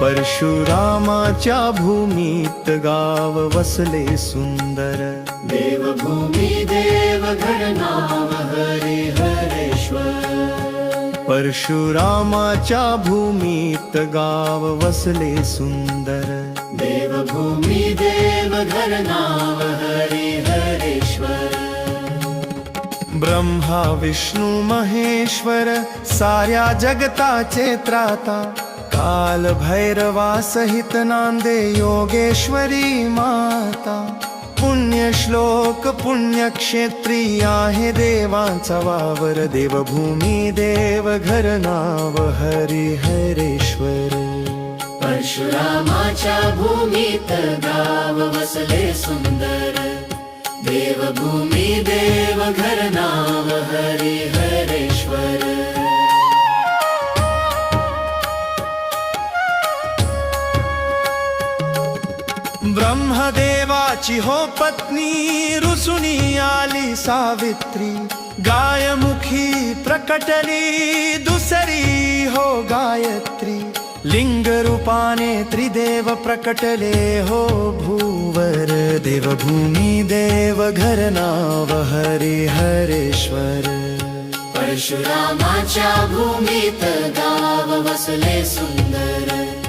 परशुरामाच्या भूमीत गाव वसले सुंदर. देवभूमी देवघर नाम हरी हरेश्वर. परशुरामाच्या भूमीत गाव वसले सुंदर. देवभूमी देवघर नाम हरी हरेश्वर. ब्रह्मा विष्णू महेश्वर साऱ्या जगताचे त्राता काल भैरवा सहित नांदे योगेश्वरी माता. पुण्य श्लोक पुण्यक्षेत्री आहे देवांचा वावर. देवभूमी देवघर नाव हरी हरेश्वर. परशुरामाच्या भूमीत गाव वसले सुंदर. देवभूमी देवघर नाम ब्रह्मदेवाची हो पत्नी रुसुनी आली सावित्री. गायमुखी प्रकटली दुसरी हो गायत्री. लिंग रूपाने त्रिदेव प्रकटले हो भूवर. देवभूमी देव घर नाव हरे हरेश्वर. परशुरामाच्या भूमीत गाव वसले सुंदर.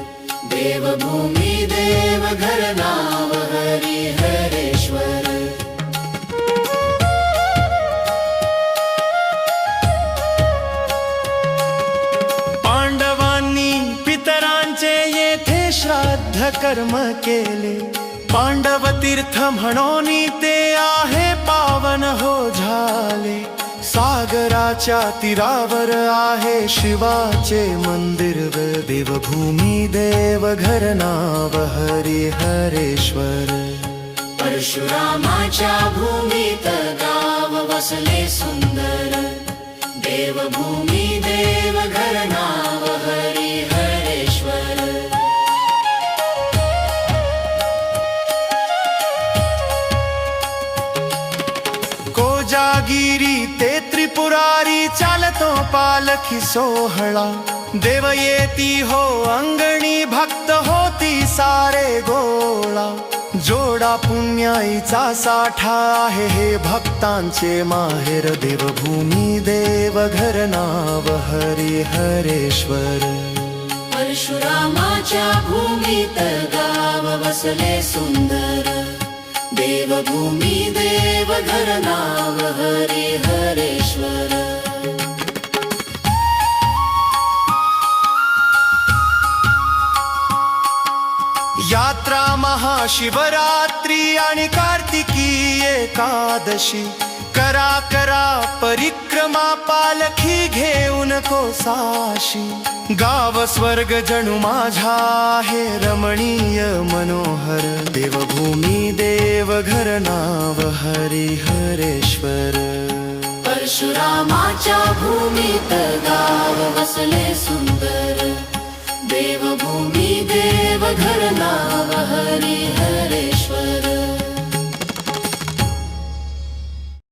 देवभूमी देवघर नाव हरी हरेश्वर। पांडवांनी पितरांचे येथे श्राद्ध कर्म केले। पांडव तीर्थ म्हणून ते आहे पावन हो झाले। सागराच्या तीरावर आहे शिवाचे मंदिर व देवभूमी देवघर नाव हरी हरेश्वर परशुरामाच्या भूमीत गाव वसले सुंदर. देवभूमी देवघर नाव हरी हरेश्वर कोजागिरी पुरारी त्रिपुरारी चालतो पालखी सोहळा. देव येती हो अंगणी भक्त होती सारे गोळा. जोडा पुण्याईचा साठा आहे हे भक्तांचे माहेर. देवभूमी देवघर नाव हरी हरेश्वर. परशुरामाच्या भूमीत गाव वसले सुंदर. देवभूमी देवघर नाव हरे हरेश्वर। यात्रा महाशिवरात्री आणि कार्तिकी एकादशी। करा करा परिक्रमा पालखी घेऊन कोसाशी। गाव स्वर्ग जणू माझा हे रमणीय मनोहर। देवभूमी देवघर नाव हरी हरेश्वर परशुरामाच्या भूमीत गाव वसले सुंदर. देवभूमी देवघर नाव हरी